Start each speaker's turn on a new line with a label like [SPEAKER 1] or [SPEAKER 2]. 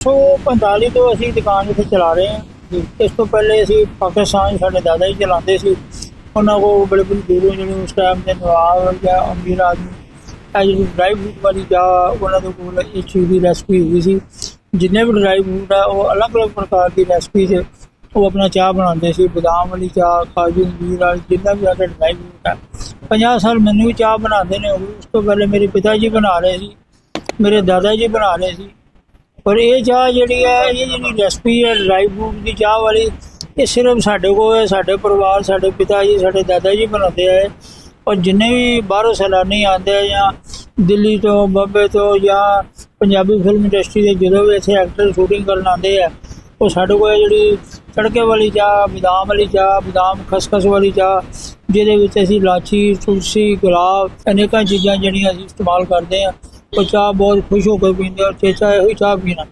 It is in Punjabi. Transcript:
[SPEAKER 1] ਸੋ 45 ਤੋਂ ਅਸੀਂ ਦੁਕਾਨ ਇੱਥੇ ਚਲਾ ਰਹੇ ਹਾਂ। ਇਸ ਤੋਂ ਪਹਿਲੇ ਅਸੀਂ ਪਾਕਿਸਤਾਨ 'ਚ ਸਾਡੇ ਦਾਦਾ ਜੀ ਚਲਾਉਂਦੇ ਸੀ। ਉਹਨਾਂ ਕੋਲ ਬਿਲਕੁਲ ਦੂਰੋਂ ਜਿਹੜੇ ਉਸ ਟਾਈਮ ਦੇ ਨਵਾਬ ਜਾਂ ਅਮੀਰ ਆਦਮੀ ਇਹ ਜਿਹੜੀ ਡਰਾਈ ਫਰੂਟ ਵਾਲੀ ਚਾਹ ਉਹਨਾਂ ਦੇ ਕੋਲ ਇਹ ਚੀਜ਼ ਦੀ ਰੈਸਪੀ ਹੈਗੀ ਸੀ। ਜਿੰਨੇ ਵੀ ਡਰਾਈ ਫਰੂਟ ਆ, ਉਹ ਅਲੱਗ-ਅਲੱਗ ਪ੍ਰਕਾਰ ਦੀ ਰੈਸਪੀ ਸੀ। ਉਹ ਆਪਣਾ ਚਾਹ ਬਣਾਉਂਦੇ ਸੀ, ਬਦਾਮ ਵਾਲੀ ਚਾਹ, ਕਾਜੂ ਅੰਜੀਰ ਵਾਲੀ, ਜਿੰਨਾ ਵੀ ਸਾਡੇ ਡਰਾਈ ਫਰੂਟ ਆ। 50 ਸਾਲ ਮੈਨੂੰ ਵੀ ਚਾਹ ਬਣਾਉਂਦੇ ਨੇ। ਉਹ ਉਸ ਤੋਂ ਪਹਿਲੇ ਮੇਰੇ ਪਿਤਾ ਜੀ ਬਣਾ ਰਹੇ ਸੀ, ਮੇਰੇ ਦਾਦਾ ਜੀ ਬਣਾ ਰਹੇ ਸੀ। ਪਰ ਇਹ ਚਾਹ ਜਿਹੜੀ ਹੈ, ਇਹ ਜਿਹੜੀ ਰੈਸਪੀ ਹੈ ਡਰਾਈ ਫਰੂਟ ਦੀ ਚਾਹ ਵਾਲੀ, ਇਹ ਸਿਰਫ ਸਾਡੇ ਕੋਲ ਹੈ, ਸਾਡੇ ਪਰਿਵਾਰ, ਸਾਡੇ ਪਿਤਾ ਜੀ, ਸਾਡੇ ਦਾਦਾ ਜੀ ਬਣਾਉਂਦੇ ਆ ਔਰ ਜਿੰਨੇ ਵੀ ਬਾਹਰੋਂ ਸੈਲਾਨੀ ਆਉਂਦੇ ਆ ਜਾਂ ਦਿੱਲੀ ਤੋਂ, ਬੰਬੇ ਤੋਂ ਜਾਂ ਪੰਜਾਬੀ ਫਿਲਮ ਇੰਡਸਟਰੀ ਦੇ ਜਦੋਂ ਵੀ ਇੱਥੇ ਐਕਟਰ ਸ਼ੂਟਿੰਗ ਕਰਨ ਆਉਂਦੇ ਆ, ਉਹ ਸਾਡੇ ਕੋਲ ਇਹ ਜਿਹੜੀ ਤੜਕੇ ਵਾਲੀ ਚਾਹ, ਬਦਾਮ ਵਾਲੀ ਚਾਹ, ਬਦਾਮ ਖਸਖਸ ਵਾਲੀ ਚਾਹ, ਜਿਹਦੇ ਵਿੱਚ ਅਸੀਂ ਇਲਾਚੀ ਤੁਲਸੀ, ਗੁਲਾਬ, ਅਨੇਕਾਂ ਚੀਜ਼ਾਂ ਜਿਹੜੀਆਂ ਅਸੀਂ ਇਸਤੇਮਾਲ ਕਰਦੇ ਆ। ਉਹ ਚਾਹ ਬਹੁਤ ਖੁਸ਼ ਹੋ ਕੇ ਪੀਂਦੇ ਆ ਚੇਚਾ ਇਹੋ ਹੀ ਚਾਹ ਪੀਣਾ।